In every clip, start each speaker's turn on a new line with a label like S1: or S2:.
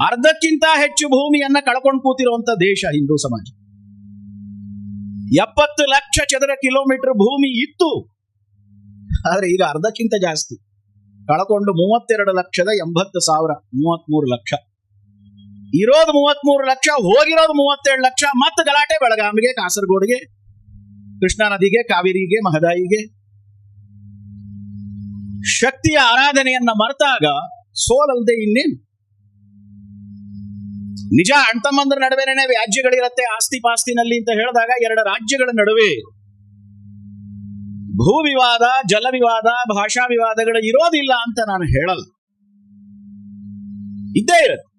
S1: ಅರ್ಧಕ್ಕಿಂತ ಹೆಚ್ಚು ಭೂಮಿಯನ್ನ ಕಳ್ಕೊಂಡು ಕೂತಿರುವಂತ ದೇಶ ಹಿಂದೂ ಸಮಾಜ. ಎಪ್ಪತ್ತು ಲಕ್ಷ ಚದರ ಕಿಲೋಮೀಟರ್ ಭೂಮಿ ಇತ್ತು. ಆದ್ರೆ ಈಗ ಅರ್ಧಕ್ಕಿಂತ ಜಾಸ್ತಿ. ಕಳ್ಕೊಂಡು ಮೂವತ್ತೆರಡು ಲಕ್ಷದ ಎಂಬತ್ತು ಸಾವಿರ, ಮೂವತ್ಮೂರು ಲಕ್ಷ. ಇರೋದು ಮೂವತ್ಮೂರು ಲಕ್ಷ, ಹೋಗಿರೋದು ಮೂವತ್ತೆರಡು ಲಕ್ಷ, ಮತ್ತೆ ಗಲಾಟೆ ಬೆಳಗಾವಿಗೆ, ಕಾಸರಗೋಡಿಗೆ, ಕೃಷ್ಣಾ ನದಿಗೆ, ಕಾವೇರಿಗೆ, ಮಹದಾಯಿಗೆ. ಶಕ್ತಿಯ ಆರಾಧನೆಯನ್ನ ಮರೆತಾಗ ಸೋಲಲ್ದೆ ಇನ್ನೇನು? ನಿಜ ಅಣ್ತಮ್ಮಂದ್ರ ನಡುವೆನೇ ವ್ಯಾಜ್ಯಗಳಿರತ್ತೆ ಆಸ್ತಿ ಪಾಸ್ತಿನಲ್ಲಿ ಅಂತ ಹೇಳಿದಾಗ ಎರಡು ರಾಜ್ಯಗಳ ನಡುವೆ ಭೂ ವಿವಾದ ಜಲ ವಿವಾದ ಭಾಷಾ ವಿವಾದಗಳು ಇರೋದಿಲ್ಲ ಅಂತ ನಾನು ಹೇಳಲ್ಲ. ಇದ್ದೇ ಇರುತ್ತೆ.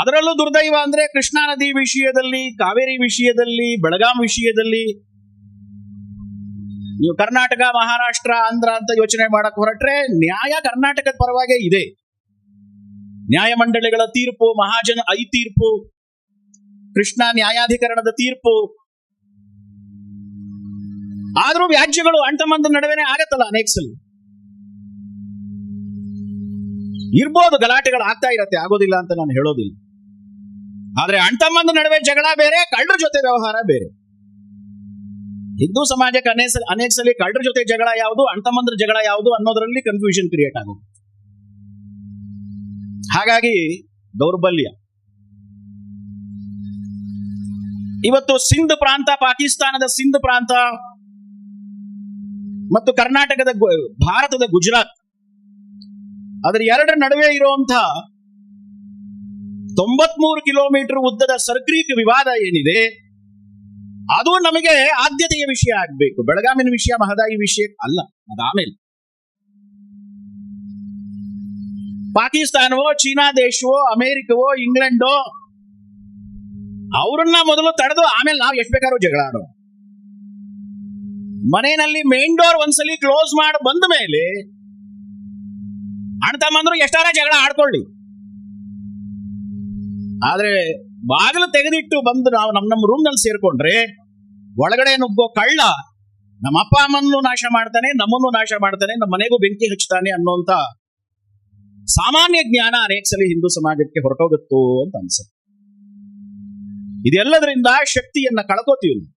S1: ಅದರಲ್ಲೂ ದುರ್ದೈವ ಅಂದ್ರೆ ಕೃಷ್ಣಾ ನದಿ ವಿಷಯದಲ್ಲಿ, ಕಾವೇರಿ ವಿಷಯದಲ್ಲಿ, ಬೆಳಗಾಂ ವಿಷಯದಲ್ಲಿ, ನೀವು ಕರ್ನಾಟಕ, ಮಹಾರಾಷ್ಟ್ರ, ಆಂಧ್ರ ಅಂತ ಯೋಚನೆ ಮಾಡಕ್ ಹೊರಟ್ರೆ ನ್ಯಾಯ ಕರ್ನಾಟಕದ ಪರವಾಗೇ ಇದೆ. ನ್ಯಾಯಮಂಡಳಿಗಳ ತೀರ್ಪು, ಮಹಾಜನ ಐ ತೀರ್ಪು, ಕೃಷ್ಣ ನ್ಯಾಯಾಧಿಕರಣದ ತೀರ್ಪು. ಆದರೂ ವ್ಯಾಜ್ಯಗಳು ಅಂಟಮಂದ ನಡುವೆನೆ ಆಗತ್ತಲ್ಲ ಅನೇಕ ಸಲ ಇರ್ಬೋದು ಗಲಾಟೆಗಳು ಆಗ್ತಾ ಇರತ್ತೆ, ಆಗೋದಿಲ್ಲ ಅಂತ ನಾನು ಹೇಳೋದಿಲ್ಲ. ಆದ್ರೆ ಅಂಟಮ್ಮಂದ ನಡುವೆ ಜಗಳ ಬೇರೆ, ಕಳ್ಳರ ಜೊತೆ ವ್ಯವಹಾರ ಬೇರೆ. ಹಿಂದೂ ಸಮಾಜಕ್ಕೆ ಅನೇಕ ಅನೇಕ ಸಲ ಕಳ್ಳರ ಜೊತೆ ಜಗಳ ಯಾವುದು, ಅಂಟಮಂದ್ರ ಜಗಳ ಯಾವುದು ಅನ್ನೋದ್ರಲ್ಲಿ ಕನ್ಫ್ಯೂಷನ್ ಕ್ರಿಯೇಟ್ ಆಗುತ್ತೆ. ಹಾಗಾಗಿ ದೌರ್ಬಲ್ಯ. ಇವತ್ತು ಸಿಂಧ್ ಪ್ರಾಂತ, ಪಾಕಿಸ್ತಾನದ ಸಿಂಧ್ ಪ್ರಾಂತ ಮತ್ತು ಕರ್ನಾಟಕದ ಭಾರತದ ಗುಜರಾತ್. ಅದರ ಎರಡರ ನಡುವೆ ಇರುವಂತಹ ತೊಂಬತ್ಮೂರು ಕಿಲೋಮೀಟರ್ ಉದ್ದದ ಸರ್ಕ್ರೀಕ್ ವಿವಾದ ಏನಿದೆ, ಅದು ನಮಗೆ ಆದ್ಯತೆಯ ವಿಷಯ ಆಗಬೇಕು. ಬೆಳಗಾವಿನ ವಿಷಯ ಮಹದಾಯಿ ವಿಷಯ ಅಲ್ಲ ಅದಾಮೇಲೆ ಪಾಕಿಸ್ತಾನವೋ, ಚೀನಾ ದೇಶವೋ, ಅಮೆರಿಕವೋ, ಇಂಗ್ಲೆಂಡೋ, ಅವರನ್ನ ಮೊದಲು ತಡೆದು ಆಮೇಲೆ ನಾವು ಎಷ್ಟು ಬೇಕಾದ್ರೂ ಜಗಳ ಮನೆಯಲ್ಲಿ ಮೇನ್ ಡೋರ್ ಒಂದ್ಸಲಿ ಕ್ಲೋಸ್ ಮಾಡಿ ಬಂದ ಮೇಲೆ ಅಣ್ಣ ತಮ್ಮಂದ್ರು ಎಷ್ಟಾರ ಜಗಳ ಆಡ್ಕೊಳ್ಳಿ. ಆದ್ರೆ ಬಾಗಿಲು ತೆಗೆದಿಟ್ಟು ಬಂದು ನಾವು ನಮ್ಮ ನಮ್ಮ ರೂಮ್ನಲ್ಲಿ ಸೇರ್ಕೊಂಡ್ರೆ ಒಳಗಡೆ ನುಗ್ಗೋ ಕಳ್ಳ ನಮ್ಮ ಅಪ್ಪ ಅಮ್ಮನ್ನು ನಾಶ ಮಾಡ್ತಾನೆ, ನಮ್ಮನ್ನು ನಾಶ ಮಾಡ್ತಾನೆ ನಮ್ಮ ಮನೆಗೂ ಬೆಂಕಿ ಹಚ್ಚುತ್ತಾನೆ ಅನ್ನೋಂತ ಸಾಮಾನ್ಯ ಜ್ಞಾನ ಅನೇಕ ಸಲ ಹಿಂದೂ ಸಮಾಜಕ್ಕೆ ಹೊರಟೋಗುತ್ತೋ ಅಂತ ಅನ್ಸುತ್ತೆ ಇದೆಲ್ಲದರಿಂದ ಶಕ್ತಿಯನ್ನ ಕಳ್ಕೋತೀವಿ.